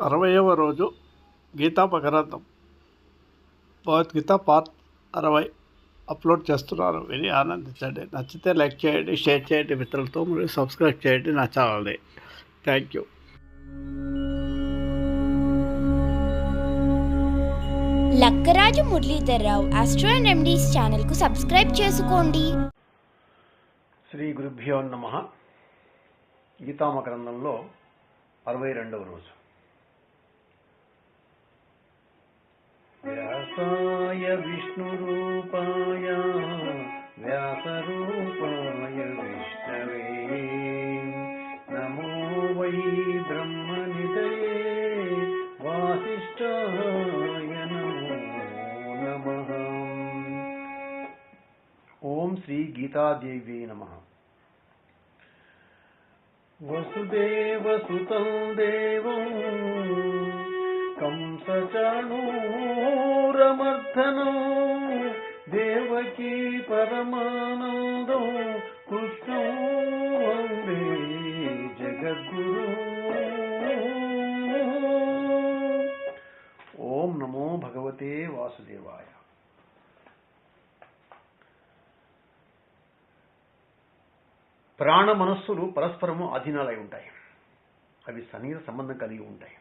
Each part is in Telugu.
అరవయవ రోజు గీతా పకరాంతం భగవద్గీత పార్ట్ అరవై అప్లోడ్ చేస్తున్నాను విని ఆనందించండి. నచ్చితే లైక్ చేయండి షేర్ చేయండి మిత్రులతో మరియు సబ్స్క్రైబ్ చేయండి నా ఛానల్ని. Thank you. Lakkaraju Muralidhar Rao astro and remedies ఛానల్కు సబ్స్క్రైబ్ చేసుకోండి. శ్రీ గురుభ్యో నమ. గీతామకరందంలో అరవై రెండవ రోజు. व्यासाय विष्णुरूपाय व्यासरूपाय विष्णवे। नमो वै ब्रह्मनिधये वासिष्ठाय नमो नमः। ॐ श्री गीतादेवे नमः वसुदेवसुतं देवम् కంసచాణూరమర్ధనం దేవకీ పరమానందం కృష్ణం వందే జగద్గురు. ఓం నమో భగవతే వాసుదేవాయ. ప్రాణ మనస్సులు పరస్పరము అధీనాలై ఉంటాయి. అవి సన్నిహిత సంబంధం కలిగి ఉంటాయి.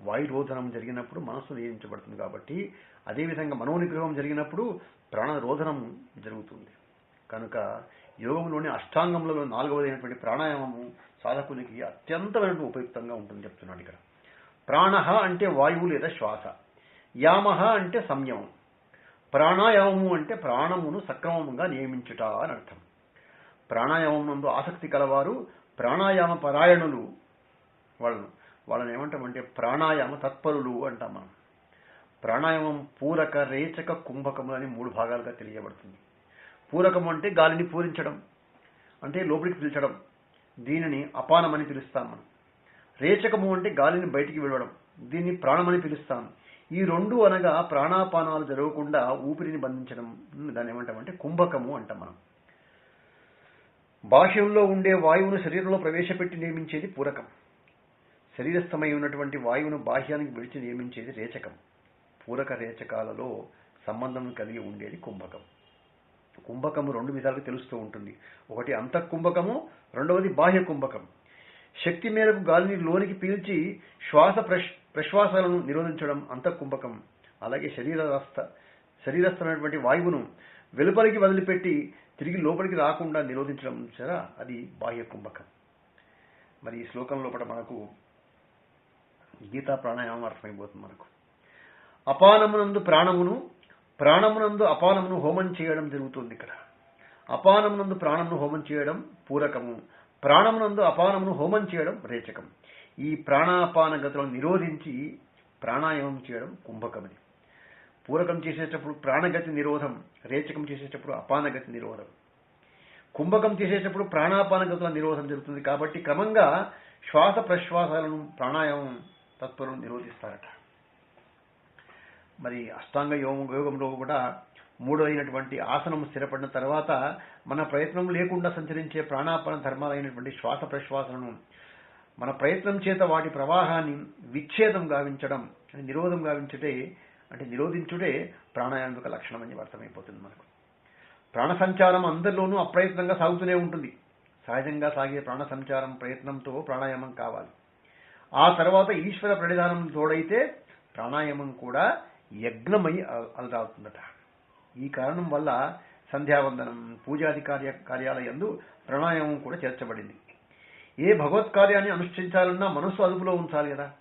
వాయురోధనం జరిగినప్పుడు మనస్సు నియమించబడుతుంది కాబట్టి అదేవిధంగా మనోనిగ్రహం జరిగినప్పుడు ప్రాణ రోధనం జరుగుతుంది. కనుక యోగంలోని అష్టాంగంలో నాలుగవదైనటువంటి ప్రాణాయామము సాధకునికి అత్యంతమైన ఉపయుక్తంగా ఉంటుంది చెప్తున్నాడు ఇక్కడ. ప్రాణ అంటే వాయువు లేదా శ్వాస. యామ అంటే సంయమం. ప్రాణాయామము అంటే ప్రాణమును సక్రమంగా నియమించుట అని అర్థం. ప్రాణాయామం నందు ఆసక్తి కలవారు ప్రాణాయామ పరాయణులు వాళ్ళను వాళ్ళని ఏమంటామంటే ప్రాణాయామ తత్పరులు అంటాం మనం. ప్రాణాయామం పూరక రేచక కుంభకములు అని మూడు భాగాలుగా తెలియబడుతుంది. పూరకం అంటే గాలిని పూరించడం అంటే లోపలికి పిలిచడం దీనిని అపానమని పిలుస్తాం మనం. రేచకము అంటే గాలిని బయటికి విడవడం దీన్ని ప్రాణమని పిలుస్తాం. ఈ రెండు అనగా ప్రాణాపానాలు జరగకుండా ఊపిరిని బంధించడం దాన్ని ఏమంటామంటే కుంభకము అంటాం మనం. బాహ్యంలో ఉండే వాయువును శరీరంలో ప్రవేశపెట్టి నియమించేది పూరకం. శరీరస్థమై ఉన్నటువంటి వాయువును బాహ్యానికి విడిచి నియమించేది రేచకం. పూరక రేచకాలలో సంబంధం కలిగి ఉండేది కుంభకం. కుంభకము రెండు విధాలుగా తెలుస్తూ ఉంటుంది. ఒకటి అంతఃకుంభకము రెండవది బాహ్య కుంభకం. శక్తి మేరకు గాలిని లోనికి పీల్చి శ్వాస ప్రశ్ ప్రశ్వాసాలను నిరోధించడం అంతఃకుంభకం. అలాగే శరీరస్థ శరీరస్థమైనటువంటి వాయువును వెలుపలికి వదిలిపెట్టి తిరిగి లోపలికి రాకుండా నిరోధించడం సరే అది బాహ్య కుంభకం. మరి ఈ శ్లోకం లోపల మనకు గీతా ప్రాణాయామం అర్థమైపోతుంది మనకు. అపానమునందు ప్రాణమును ప్రాణమునందు అపానమును హోమం చేయడం జరుగుతుంది ఇక్కడ. అపానమునందు ప్రాణమును హోమం చేయడం పూరకము. ప్రాణమునందు అపానమును హోమం చేయడం రేచకం. ఈ ప్రాణాపాన గతులను నిరోధించి ప్రాణాయామం చేయడం కుంభకమని. పూరకం చేసేటప్పుడు ప్రాణగతి నిరోధం రేచకం చేసేటప్పుడు అపానగతి నిరోధం. కుంభకం చేసేటప్పుడు ప్రాణాపాన గతుల నిరోధం జరుగుతుంది కాబట్టి క్రమంగా శ్వాస ప్రశ్వాసాలను ప్రాణాయామం తత్పరులను నిరోధిస్తారట. మరి అష్టాంగ యోగం యోగంలో కూడా మూడైనటువంటి ఆసనం స్థిరపడిన తర్వాత మన ప్రయత్నం లేకుండా సంచరించే ప్రాణాపాన ధర్మాలైనటువంటి శ్వాస ప్రశ్వాసలను మన ప్రయత్నం చేత వాటి ప్రవాహాన్ని విచ్ఛేదం గావించడం నిరోధం గావించుటే అంటే నిరోధించుటే ప్రాణాయామం యొక్క లక్షణం అని అర్థమైపోతుంది మనకు. ప్రాణ సంచారం అందరిలోనూ అప్రయత్నంగా సాగుతూనే ఉంటుంది. సహజంగా సాగే ప్రాణ సంచారం ప్రయత్నంతో ప్రాణాయామం కావాలి. ఆ తర్వాత ఈశ్వర ప్రణిధానం తోడైతే ప్రాణాయామం కూడా యజ్ఞమై అలరావుతుందట. ఈ కారణం వల్ల సంధ్యావందనం పూజాది కార్య కార్యాలయందు ప్రాణాయామం కూడా చేర్చబడింది. ఏ భగవత్ కార్యాన్ని అనుష్ఠించాలన్నా మనస్సు అదుపులో ఉంచాలి కదా.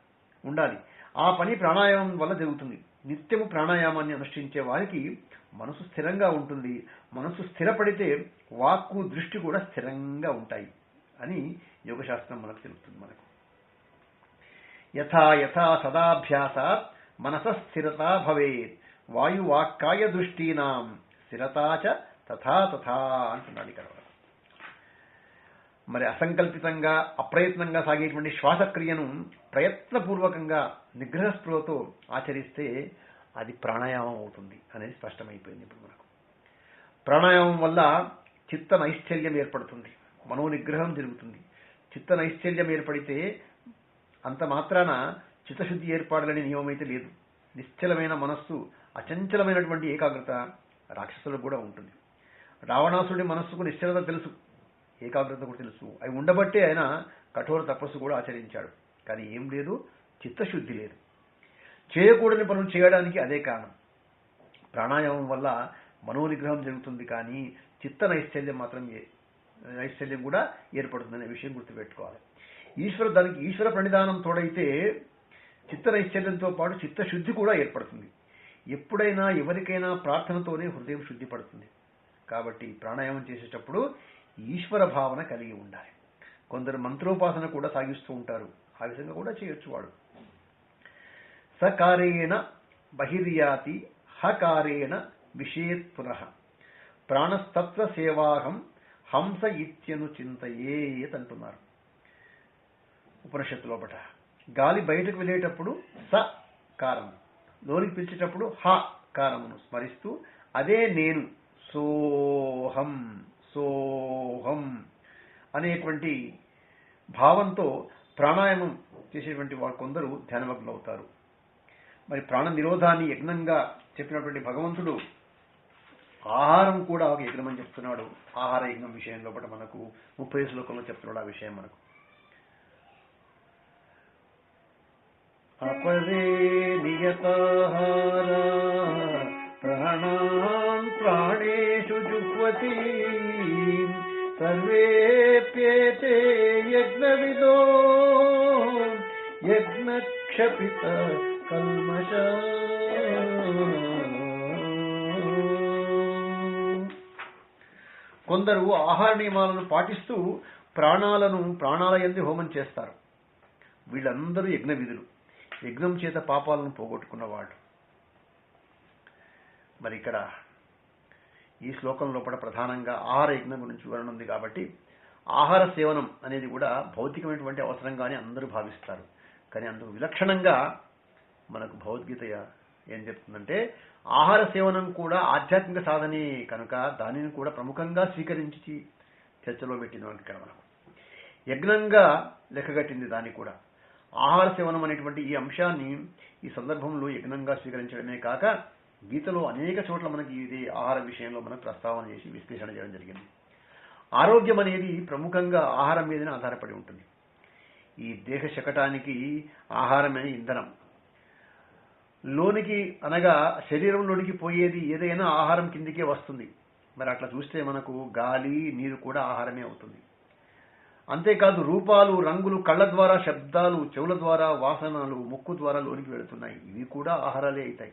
ఉండాలి. ఆ పని ప్రాణాయామం వల్ల జరుగుతుంది. నిత్యము ప్రాణాయామాన్ని అనుష్ఠించే వారికి మనసు స్థిరంగా ఉంటుంది. మనసు స్థిరపడితే వాక్కు దృష్టి కూడా స్థిరంగా ఉంటాయి అని యోగశాస్త్రం మనకు తెలుపుతుంది మనకు. యథా యథా సదాభ్యాసాత్ మనస స్థిరత భవేత్ వాయువాక్కాయ దృష్టీనాం స్థిరతాచ తథా తథా అంటున్నాడు ఇక్కడ మరి అసంకల్పితంగా అప్రయత్నంగా సాగేటువంటి శ్వాసక్రియను ప్రయత్నపూర్వకంగా నిగ్రహస్పృహతో ఆచరిస్తే అది ప్రాణాయామం అవుతుంది అనేది స్పష్టమైపోయింది ఇప్పుడు మనకు. ప్రాణాయామం వల్ల చిత్త నైశ్చల్యం ఏర్పడుతుంది మనోనిగ్రహం జరుగుతుంది. చిత్త నైశ్చల్యం ఏర్పడితే అంత మాత్రాన చిత్తశుద్ధి ఏర్పాడాలనే నియమం అయితే లేదు. నిశ్చలమైన మనస్సు అచంచలమైనటువంటి ఏకాగ్రత రాక్షసులకు కూడా ఉంటుంది. రావణాసుడి మనస్సుకు నిశ్చలత తెలుసు. ఏకాగ్రత కూడా తెలుసు. అవి ఉండబట్టే ఆయన కఠోర తపస్సు కూడా ఆచరించాడు. కానీ ఏం లేదు చిత్తశుద్ధి లేదు. చేయకూడని పనులు చేయడానికి అదే కారణం. ప్రాణాయామం వల్ల మనోనిగ్రహం జరుగుతుంది కానీ చిత్త నైశ్చల్యం మాత్రం నైశ్చల్యం కూడా ఏర్పడుతుందనే విషయం గుర్తుపెట్టుకోవాలి. ఈశ్వర దానికి ఈశ్వర ప్రణిధానం తోడైతే చిత్తనైశ్చర్యంతో పాటు చిత్తశుద్ధి కూడా ఏర్పడుతుంది. ఎప్పుడైనా ఎవరికైనా ప్రార్థనతోనే హృదయం శుద్ధి పడుతుంది కాబట్టి ప్రాణాయామం చేసేటప్పుడు ఈశ్వర భావన కలిగి ఉండాలి. కొందరు మంత్రోపాసన కూడా సాగిస్తూ ఉంటారు. ఆ విధంగా కూడా చేయొచ్చు వాడు. సకారేణ బహిర్యాతి హకారేణ విషేత్ పునః ప్రాణస్తత్వ సేవాహం హంస ఇత్యను చింతయేత్ అంటున్నారు. ఉపనిషత్తు లోపట గాలి బయటకు వెళ్ళేటప్పుడు స కారం లోనికి పిలిచేటప్పుడు హ కారమును స్మరిస్తూ అదే నేను సోహం సోహం అనేటువంటి భావంతో ప్రాణాయామం చేసేటువంటి వారు కొందరు ధ్యానమగ్నులు అవుతారు. మరి ప్రాణ నిరోధాన్ని యజ్ఞంగా చెప్పినటువంటి భగవంతుడు ఆహారం కూడా ఒక యజ్ఞం అని చెప్తున్నాడు. ఆహార యజ్ఞం విషయంలో లోపల మనకు ముప్పై శ్లోకంలో చెప్తున్నాడు ఆ విషయం మనకు. అపరే నియతాహార ప్రాణాన్ ప్రాణేషు జుహ్వతి సర్వేప్యేతే యజ్ఞవిదో యజ్ఞక్షపిత కల్మష కొందరు ఆహార నియమాలను పాటిస్తూ ప్రాణాలను ప్రాణాలయంది హోమం చేస్తారు. వీళ్ళందరూ యజ్ఞ విధులు యజ్ఞం చేత పాపాలను పోగొట్టుకున్నవాడు. మరి ఇక్కడ ఈ శ్లోకం లోపల ప్రధానంగా ఆహార యజ్ఞం గురించి వివరణ ఉంది కాబట్టి ఆహార సేవనం అనేది కూడా భౌతికమైనటువంటి అవసరంగానే అందరూ భావిస్తారు. కానీ అందుకు విలక్షణంగా మనకు భగవద్గీత ఏం చెప్తుందంటే ఆహార సేవనం కూడా ఆధ్యాత్మిక సాధనే కనుక దానిని కూడా ప్రముఖంగా స్వీకరించి చర్చలో పెట్టింది మనకి ఇక్కడ మనకు. యజ్ఞంగా లెక్కగట్టింది దాన్ని కూడా. ఆహార సేవనం అనేటువంటి ఈ అంశాన్ని ఈ సందర్భంలో యజ్ఞంగా స్వీకరించడమే కాక గీతలో అనేక చోట్ల మనకి ఇది ఆహార విషయంలో మనకు ప్రస్తావన చేసి విశ్లేషణ చేయడం జరిగింది. ఆరోగ్యం అనేది ప్రముఖంగా ఆహారం మీదనే ఆధారపడి ఉంటుంది. ఈ దేహ శకటానికి ఆహారమే ఇంధనం. లోనికి అనగా శరీరంలోనికి పోయేది ఏదైనా ఆహారం కిందికే వస్తుంది. మరి అట్లా చూస్తే మనకు గాలి నీరు కూడా ఆహారమే అవుతుంది. అంతేకాదు రూపాలు రంగులు కళ్ళ ద్వారా శబ్దాలు చెవుల ద్వారా వాసనలు ముక్కు ద్వారా లోనికి వెళుతున్నాయి. ఇవి కూడా ఆహారాలే అవుతాయి.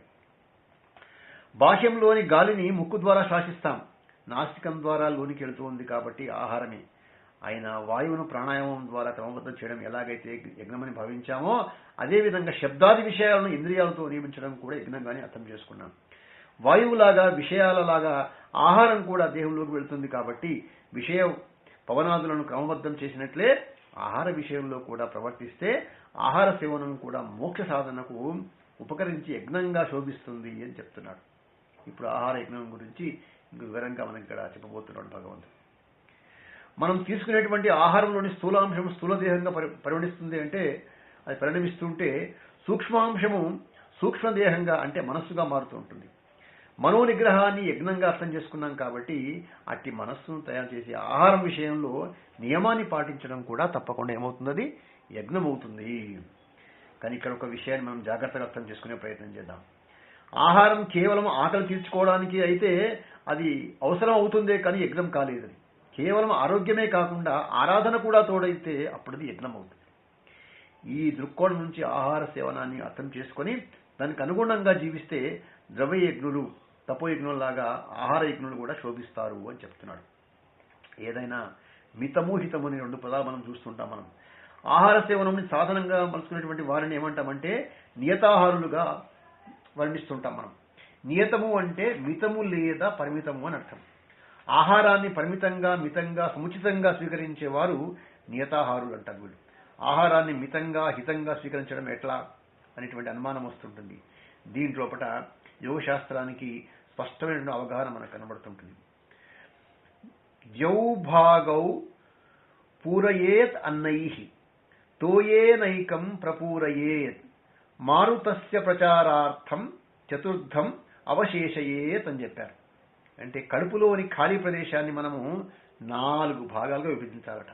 బాహ్యంలోని గాలిని ముక్కు ద్వారా శ్వాసిస్తాం. నాసికం ద్వారా లోనికి వెళుతుంది కాబట్టి ఆహారమే. ఆయన వాయువును ప్రాణాయామం ద్వారా క్రమబద్ధం చేయడం ఎలాగైతే యజ్ఞమని భావించామో అదేవిధంగా శబ్దాది విషయాలను ఇంద్రియాలతో నియమించడం కూడా యజ్ఞంగానే అర్థం చేసుకున్నాం. వాయువులాగా విషయాలలాగా ఆహారం కూడా దేహంలోకి వెళుతుంది కాబట్టి విషయ పవనాదులను క్రమబద్ధం చేసినట్లే ఆహార విషయంలో కూడా ప్రవర్తిస్తే ఆహార సేవనం కూడా మోక్ష సాధనకు ఉపకరించి యజ్ఞంగా శోభిస్తుంది అని చెప్తున్నాడు. ఇప్పుడు ఆహార యజ్ఞం గురించి ఇంక వివరంగా మనం ఇక్కడ చెప్పబోతున్నాడు భగవంతుడు. మనం తీసుకునేటువంటి ఆహారంలోని స్థూలాంశం స్థూలదేహంగా పరిగణిస్తుంది అంటే అది పరిణమిస్తుంటే సూక్ష్మాంశము సూక్ష్మదేహంగా అంటే మనస్సుగా మారుతూ ఉంటుంది. మనో నిగ్రహాన్ని యజ్ఞంగా అర్థం చేసుకున్నాం కాబట్టి అట్టి మనస్సును తయారు చేసే ఆహారం విషయంలో నియమాన్ని పాటించడం కూడా తప్పకుండా ఏమవుతుంది యజ్ఞం అవుతుంది కానీ ఇక్కడ ఒక విషయాన్ని మనం జాగ్రత్తగా అర్థం చేసుకునే ప్రయత్నం చేద్దాం. ఆహారం కేవలం ఆకలి తీర్చుకోవడానికి అయితే అది అవసరం అవుతుందే కానీ యజ్ఞం కాలేదు. కేవలం ఆరోగ్యమే కాకుండా ఆరాధన కూడా తోడైతే అప్పుడు అది యజ్ఞం అవుతుంది ఈ దృక్కోణం నుంచి ఆహార సేవనాన్ని అర్థం చేసుకొని దానికి అనుగుణంగా జీవిస్తే ద్రవ్య యజ్ఞులు తపోయజ్ఞుల్లాగా ఆహార యజ్ఞులు కూడా శోభిస్తారు అని చెప్తున్నాడు. ఏదైనా మితము హితము అనే రెండు పదాలు మనం చూస్తుంటాం మనం. ఆహార సేవనంని సాధనంగా మలుచుకునేటువంటి వారిని ఏమంటామంటే నియతాహారులుగా వర్ణిస్తుంటాం మనం. నియతము అంటే మితము లేదా పరిమితము అని అర్థం. ఆహారాన్ని పరిమితంగా మితంగా సముచితంగా స్వీకరించేవారు నియతాహారులు అంటారు వీళ్ళు. ఆహారాన్ని మితంగా హితంగా స్వీకరించడం ఎట్లా అనేటువంటి అనుమానం వస్తుంటుంది. దీంట్లోపట యోగశాస్త్రానికి స్పష్టమైన అవగాహన మనకు కనబడుతుంటుంది. ద్యౌభాగౌ పూరయేత్ అన్నై తోయేనైకం ప్రపూరయేత్ మారుతస్య ప్రచారార్థం చతుర్థం అవశేషయేత్ అని చెప్పారు. అంటే కడుపులోని ఖాళీ ప్రదేశాన్ని మనము నాలుగు భాగాలుగా విభజించాలట.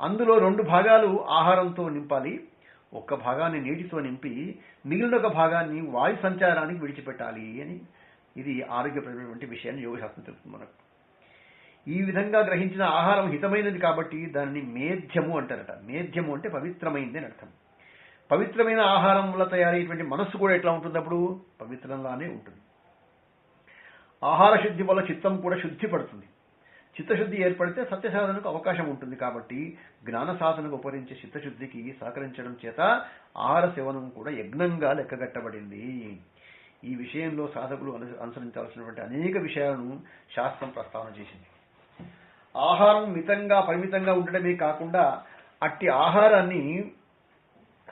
అందులో రెండు భాగాలు ఆహారంతో నింపాలి ఒక్క భాగాన్ని నీటితో నింపి మిగిలిన ఒక భాగాన్ని వాయు సంచారానికి విడిచిపెట్టాలి అని ఇది ఆరోగ్యపరమైనటువంటి విషయాన్ని యోగశాస్త్రం తెలుపుతుంది మనకు. ఈ విధంగా గ్రహించిన ఆహారం హితమైనది కాబట్టి దానిని మేధ్యము అంటారట. మేధ్యము అంటే పవిత్రమైంది అని అర్థం. పవిత్రమైన ఆహారం వల్ల తయారయ్యేటువంటి మనస్సు కూడా ఎట్లా ఉంటుంది అప్పుడు? పవిత్రంగానే ఉంటుంది. ఆహార శుద్ధి వల్ల చిత్తం కూడా శుద్ధి పడుతుంది చిత్తశుద్ధి ఏర్పడితే సత్య సాధనకు అవకాశం ఉంటుంది కాబట్టి జ్ఞాన సాధనకు ఉపరించే చిత్తశుద్ధికి సహకరించడం చేత ఆహార సేవనం కూడా యజ్ఞంగా లెక్కగట్టబడింది. ఈ విషయంలో సాధకులు అనుసరించాల్సినటువంటి అనేక విషయాలను శాస్త్రం ప్రస్తావన చేసింది. ఆహారం మితంగా పరిమితంగా ఉండడమే కాకుండా అట్టి ఆహారాన్ని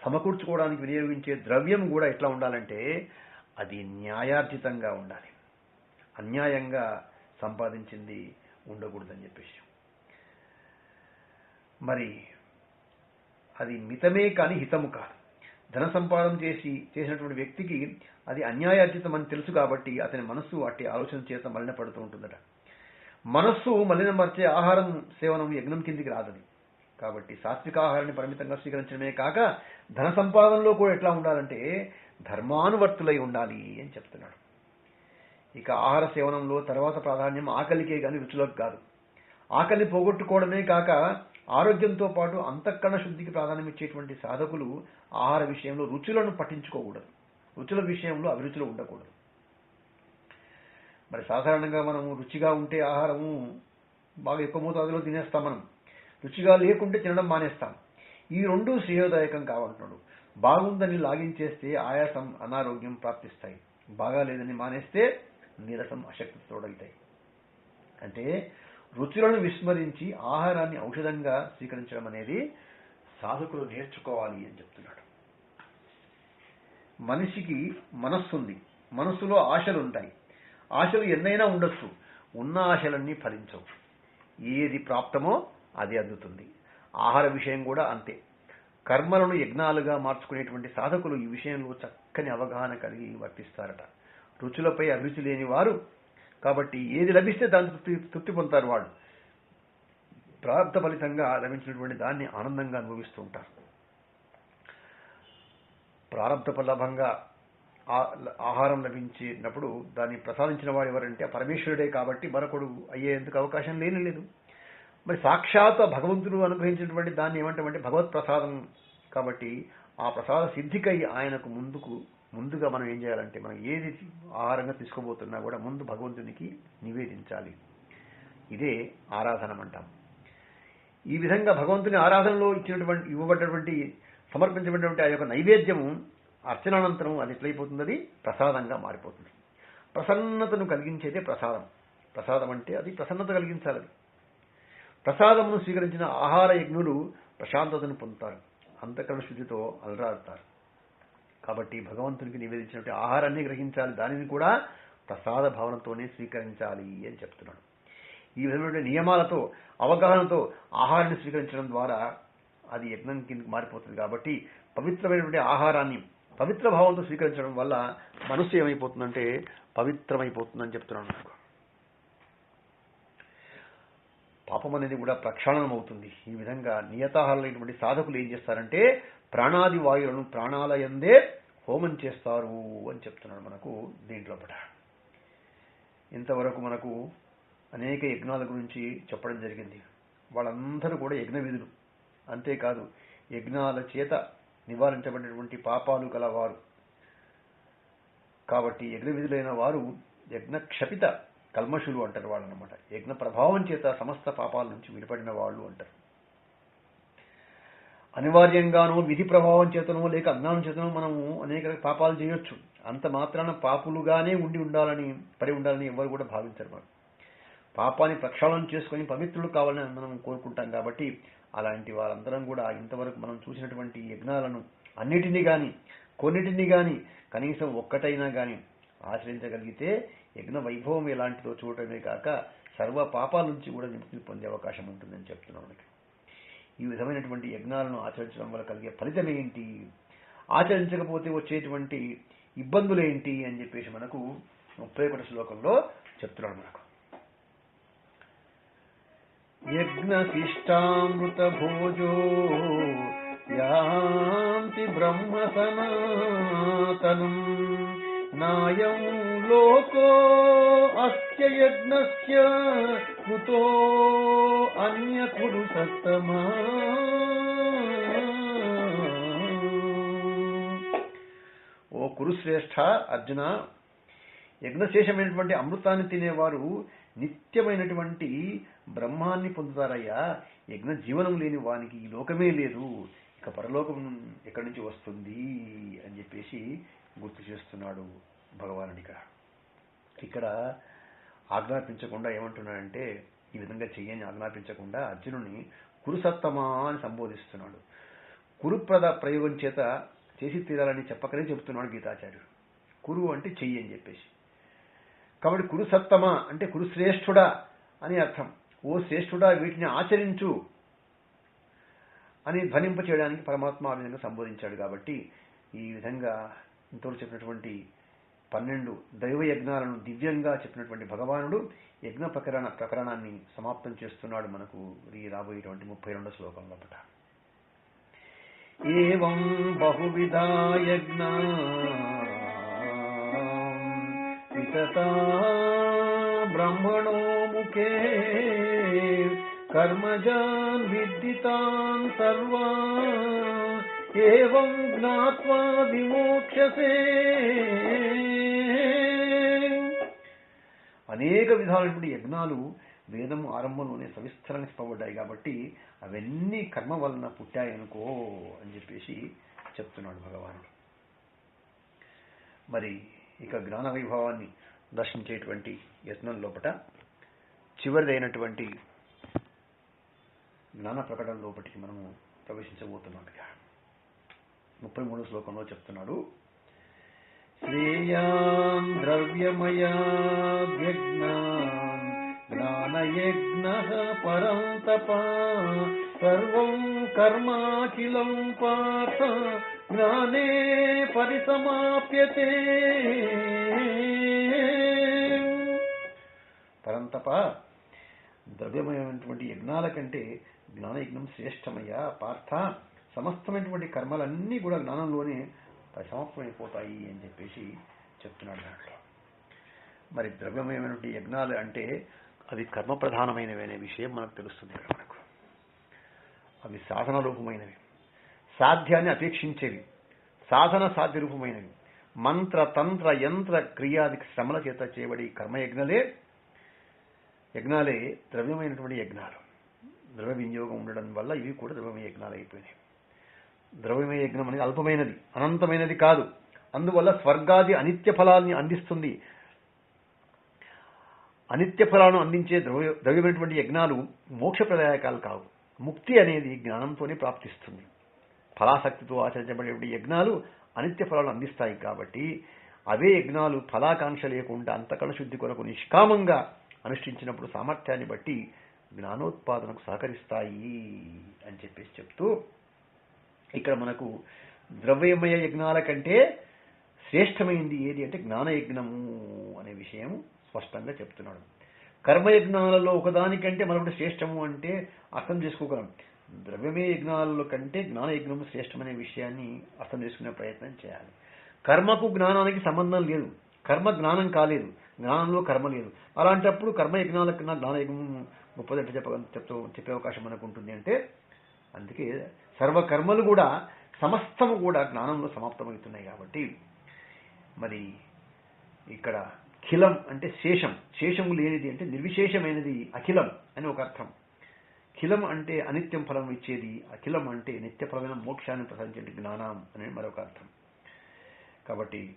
సమకూర్చుకోవడానికి వినియోగించే ద్రవ్యం కూడా ఎట్లా ఉండాలంటే అది న్యాయార్జితంగా ఉండాలి. అన్యాయంగా సంపాదించింది ఉండకూడదని చెప్పేసి. మరి అది మితమే కానీ హితము కాదు. ధన సంపాదన చేసి చేసినటువంటి వ్యక్తికి అది అన్యాయార్జితం అని తెలుసు కాబట్టి అతని మనస్సు అట్టి ఆలోచన చేత మలినపడుతూ ఉంటుందట. మనస్సు మలినమర్చే ఆహారం సేవనం యజ్ఞం కిందికి రాదని కాబట్టి సాత్విక ఆహారాన్ని పరిమితంగా స్వీకరించడమే కాక ధన సంపాదనలో కూడా ఎట్లా ఉండాలంటే ధర్మానువర్తులై ఉండాలి అని చెప్తున్నాడు. ఇక ఆహార సేవనంలో తర్వాత ప్రాధాన్యం ఆకలికే గాని రుచులకు కాదు. ఆకలిని పోగొట్టుకోవడమే కాక ఆరోగ్యంతో పాటు అంతఃకరణ శుద్ధికి ప్రాధాన్యం ఇచ్చేటువంటి సాధకులు ఆహార విషయంలో రుచులను పట్టించుకోకూడదు. రుచుల విషయంలో అభిరుచులు ఉండకూడదు. మరి సాధారణంగా మనము రుచిగా ఉంటే ఆహారము బాగా ఎక్కువ మోతాదులో తినేస్తాం మనం. రుచిగా లేకుంటే తినడం మానేస్తాం. ఈ రెండు శ్రేయోదాయకం కావాలంటున్నాడు బాగుందని లాగించేస్తే ఆయాసం అనారోగ్యం ప్రాప్తిస్తాయి. బాగా లేదని మానేస్తే నీరసం అశక్తి తోడవుతాయి అంటే రుచులను విస్మరించి ఆహారాన్ని ఔషధంగా స్వీకరించడం అనేది సాధకులు నేర్చుకోవాలి అని చెప్తున్నాడు. మనిషికి మనస్సుంది. మనస్సులో ఆశలు ఉంటాయి ఆశలు ఎన్నైనా ఉండొచ్చు. ఉన్న ఆశలన్నీ ఫలించవు. ఏది ప్రాప్తమో అది అందుతుంది. ఆహార విషయం కూడా అంతే. కర్మలను యజ్ఞాలుగా మార్చుకునేటువంటి సాధకులు ఈ విషయంలో చక్కని అవగాహన కలిగి వర్తిస్తారట. రుచులపై అభిరుచి లేని వారు కాబట్టి ఏది లభిస్తే దాన్ని తృప్తి తృప్తి పొందుతారు వాళ్ళు. ప్రారంభ ఫలితంగా లభించినటువంటి దాన్ని ఆనందంగా అనుభవిస్తూ ఉంటారు. ప్రారంభ ఫలభంగా ఆహారం లభించినప్పుడు దాన్ని ప్రసాదించిన వాడు ఎవరంటే పరమేశ్వరుడే కాబట్టి మరొకడు అయ్యేందుకు అవకాశం లేని లేదు. మరి సాక్షాత్ భగవంతుడు అనుగ్రహించినటువంటి దాన్ని ఏమంటామంటే భగవత్ ప్రసాదం. కాబట్టి ఆ ప్రసాద సిద్ధికై ఆయనకు ముందుకు ముందుగా మనం ఏం చేయాలంటే మనం ఏది ఆహారంగా తీసుకోబోతున్నా కూడా ముందు భగవంతునికి నివేదించాలి. ఇదే ఆరాధన అంటాం ఈ విధంగా భగవంతుని ఆరాధనలో ఇచ్చినటువంటి ఇవ్వబడినటువంటి సమర్పించబడినటువంటి ఆ యొక్క నైవేద్యము అర్చనానంతరం అది ఎట్లయిపోతుంది అది ప్రసాదంగా మారిపోతుంది. ప్రసన్నతను కలిగించేదే ప్రసాదం. ప్రసాదం అంటే అది ప్రసన్నత కలిగించాలి అది. ప్రసాదమును స్వీకరించిన ఆహార యజ్ఞులు ప్రశాంతతను పొందుతారు. అంతఃకరణ శుద్ధితో అలరాడతారు కాబట్టి భగవంతునికి నివేదించినటువంటి ఆహారాన్ని గ్రహించాలి. దానిని కూడా ప్రసాద భావనతోనే స్వీకరించాలి అని చెప్తున్నాడు. ఈ విధమైన నియమాలతో అవగాహనతో ఆహారాన్ని స్వీకరించడం ద్వారా అది యజ్ఞం కిందకి మారిపోతుంది కాబట్టి పవిత్రమైనటువంటి ఆహారాన్ని పవిత్ర భావంతో స్వీకరించడం వల్ల మనసు ఏమైపోతుందంటే పవిత్రమైపోతుందని చెప్తున్నాను నాకు. పాపం అనేది కూడా ప్రక్షాళనం అవుతుంది ఈ విధంగా నియతాహారులైనటువంటి సాధకులు ఏం చేస్తారంటే ప్రాణాది వాయువులను ప్రాణాలయందే హోమం చేస్తారు అని చెప్తున్నాడు మనకు దీంట్లో పట. ఇంతవరకు మనకు అనేక యజ్ఞాల గురించి చెప్పడం జరిగింది. వాళ్ళందరూ కూడా యజ్ఞ విధులు అంతేకాదు యజ్ఞాల చేత నివారించబడినటువంటి పాపాలు గలవారు. కాబట్టి యజ్ఞ విధులైన వారు యజ్ఞ క్షపిత కల్మషులు అంటారు వాళ్ళనమాట. యజ్ఞ ప్రభావం చేత సమస్త పాపాల నుంచి విడిపడిన వాళ్ళు అంటారు. అనివార్యంగానో విధి ప్రభావం చేతనో లేక అజ్ఞానం చేతనో మనము అనేక పాపాలు చేయొచ్చు. అంత మాత్రాన పాపులుగానే ఉండి ఉండాలని పడి ఉండాలని ఎవరు కూడా భావించరు మనం పాపాన్ని ప్రక్షాళన చేసుకొని పవిత్రులు కావాలని మనం కోరుకుంటాం కాబట్టి అలాంటి వారందరం కూడా ఇంతవరకు మనం చూసినటువంటి యజ్ఞాలను అన్నిటినీ కానీ కొన్నిటిని కానీ కనీసం ఒక్కటైనా కానీ ఆచరించగలిగితే యజ్ఞ వైభవం ఎలాంటిదో చూడటమే కాక సర్వ పాపాల నుంచి కూడా నిపుణులు పొందే అవకాశం ఉంటుందని చెప్తున్నాం మనకి. ఈ విధమైనటువంటి యజ్ఞాలను ఆచరించడం వల్ల కలిగే ఫలితం ఏంటి? ఆచరించకపోతే వచ్చేటువంటి ఇబ్బందులు ఏంటి? అని చెప్పేసి మనకు ముప్పై ఒకటి శ్లోకంలో చెప్తున్నాడు మనకు. యజ్ఞశిష్టామృత భోజో యాంతి బ్రహ్మ సనాతనం నాయం లోకో అస్ యజ్ఞస్య సత్తమా ఓ కురుశ్రేష్ఠ అర్జున యజ్ఞశేషమైనటువంటి అమృతాన్ని తినేవారు నిత్యమైనటువంటి బ్రహ్మాన్ని పొందుతారయ్యా. యజ్ఞ జీవనం లేని వానికి ఈ లోకమే లేదు. ఇక పరలోకం ఎక్కడి నుంచి వస్తుంది అని చెప్పేసి గుర్తు చేస్తున్నాడు భగవానుడు ఇక్కడ. ఇక్కడ ఆజ్ఞాపించకుండా ఏమంటున్నాడంటే ఈ విధంగా చెయ్యని ఆజ్ఞాపించకుండా అర్జునుని కురుసత్తమా అని సంబోధిస్తున్నాడు. కురుప్రద ప్రయోగం చేత చేసి తీరాలని చెప్పకనే చెబుతున్నాడు గీతాచార్యుడు. కురు అంటే చెయ్యి అని చెప్పేసి. కాబట్టి కురుసత్తమ అంటే కురుశ్రేష్ఠుడా అని అర్థం. ఓ శ్రేష్ఠుడా వీటిని ఆచరించు అని ధ్వనింప చేయడానికి పరమాత్మ ఆ విధంగా సంబోధించాడు కాబట్టి ఈ విధంగా ఇంతవరకు చెప్పినటువంటి పన్నెండు దైవ యజ్ఞాలను దివ్యంగా చెప్పినటువంటి భగవానుడు యజ్ఞ ప్రకరణ ప్రకరణాన్ని సమాప్తం చేస్తున్నాడు మనకు ఈ రాబోయేటువంటి ముప్పై రెండో శ్లోకం పట ఏం బహువిధా యజ్ఞా బ్రహ్మణో ముఖే కర్మజాన్ విద్యుతాన్ సర్వా ఏం జ్ఞావా విమోక్షసే అనేక విధాలైనటువంటి యజ్ఞాలు వేదం ఆరంభంలోనే సవిస్తరంగా చెప్పబడ్డాయి కాబట్టి అవన్నీ కర్మ వలన పుట్టాయనుకో అని చెప్పేసి చెప్తున్నాడు భగవానుడు. మరి ఇక జ్ఞాన వైభవాన్ని దర్శించేటువంటి యత్నం లోపట చివరిదైనటువంటి జ్ఞాన ప్రకటన లోపటికి మనము ప్రవేశించబోతున్నాం ఇక. ముప్పై మూడు శ్లోకంలో చెప్తున్నాడు. శ్రేయాం ద్రవ్యమయా వ్యజ్ఞాన్ జ్ఞానయజ్ఞ పరం తప సర్వం కర్మాఖిలం పార్థ జ్ఞానే పరిసమాప్యతే. పరంతప ద్రవ్యమయమైనటువంటి యజ్ఞాల కంటే జ్ఞానయజ్ఞం శ్రేష్టమయ్యా పార్థ. సమస్తమైనటువంటి కర్మలన్నీ కూడా జ్ఞానంలోనే సమాప్తమైపోతాయి అని చెప్పేసి చెప్తున్నాడు దాంట్లో మరి ద్రవ్యమైనటువంటి యజ్ఞాలు అంటే అవి కర్మ ప్రధానమైనవి అనే విషయం మనకు తెలుస్తుంది ఇక్కడ మనకు. అవి సాధన రూపమైనవి. సాధ్యాన్ని అపేక్షించేవి. సాధన సాధ్య రూపమైనవి. మంత్ర తంత్ర యంత్ర క్రియాది శ్రమల చేత చేయబడి కర్మయజ్ఞలే యజ్ఞాలే ద్రవ్యమైనటువంటి యజ్ఞాలు. ద్రవ్య వినియోగం ఉండడం వల్ల ఇవి కూడా ద్రవ్యమయ యజ్ఞాలు అయిపోయినాయి. ద్రవ్యమైన యజ్ఞం అనేది అల్పమైనది అనంతమైనది కాదు. అందువల్ల స్వర్గాది అనిత్య ఫలాల్ని అందిస్తుంది. అనిత్య ఫలాలను అందించే ద్రవ్య ద్రవ్యమైనటువంటి యజ్ఞాలు మోక్షప్రదాయకాలు కావు. ముక్తి అనేది జ్ఞానంతోనే ప్రాప్తిస్తుంది. ఫలాసక్తితో ఆచరించబడేటువంటి యజ్ఞాలు అనిత్య ఫలాలను అందిస్తాయి కాబట్టి అవే యజ్ఞాలు ఫలాకాంక్ష లేకుండా అంతకణ శుద్ధి కొరకు నిష్కామంగా అనుష్ఠించినప్పుడు సామర్థ్యాన్ని బట్టి జ్ఞానోత్పాదనకు సహకరిస్తాయి అని చెప్పేసి చెప్తూ ఇక్కడ మనకు ద్రవ్యమయ యజ్ఞాల కంటే శ్రేష్టమైంది ఏది అంటే జ్ఞానయజ్ఞము అనే విషయం స్పష్టంగా చెప్తున్నాడు. కర్మయజ్ఞాలలో ఒకదానికంటే మరొకటి శ్రేష్టము అంటే అర్థం చేసుకోగలం. ద్రవ్యమే యజ్ఞాలలో కంటే జ్ఞానయజ్ఞము శ్రేష్టమనే విషయాన్ని అర్థం చేసుకునే ప్రయత్నం చేయాలి. కర్మకు జ్ఞానానికి సంబంధం లేదు. కర్మ జ్ఞానం కాలేదు. జ్ఞానంలో కర్మ లేదు. అలాంటప్పుడు కర్మయజ్ఞాల కన్నా జ్ఞానయజ్ఞం గొప్పదంటే చెప్ప చెప్తూ చెప్పే అవకాశం మనకు ఉంటుంది అంటే అందుకే సర్వకర్మలు కూడా సమస్తము కూడా జ్ఞానంలో సమాప్తమవుతున్నాయి కాబట్టి మరి ఇక్కడ ఖిలం అంటే శేషం. శేషము లేనిది అంటే నిర్విశేషమైనది అఖిలం అని ఒక అర్థం. ఖిలం అంటే అనిత్యం ఫలం ఇచ్చేది అఖిలం అంటే నిత్యఫలమైన మోక్షాన్ని ప్రసాదించే జ్ఞానం అని మరొక అర్థం. కాబట్టి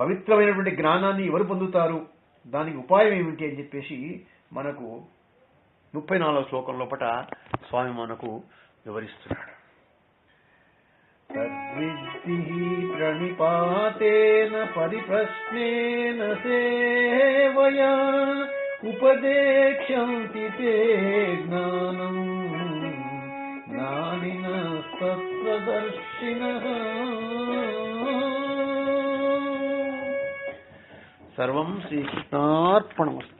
పవిత్రమైనటువంటి జ్ఞానాన్ని ఎవరు పొందుతారు? దానికి ఉపాయం ఏమిటి అని చెప్పేసి మనకు ముప్పై నాలుగవ శ్లోకం లోపట స్వామి మనకు వివరిస్తున్నాడు. ప్రణిపాతేన పరిప్రశ్నేన సేవయా ఉపదేక్షంతి తే జ్ఞానం. జ్ఞానినస్తత్ర తత్వదర్శినః. సర్వం శ్రీకృష్ణార్పణమస్తు.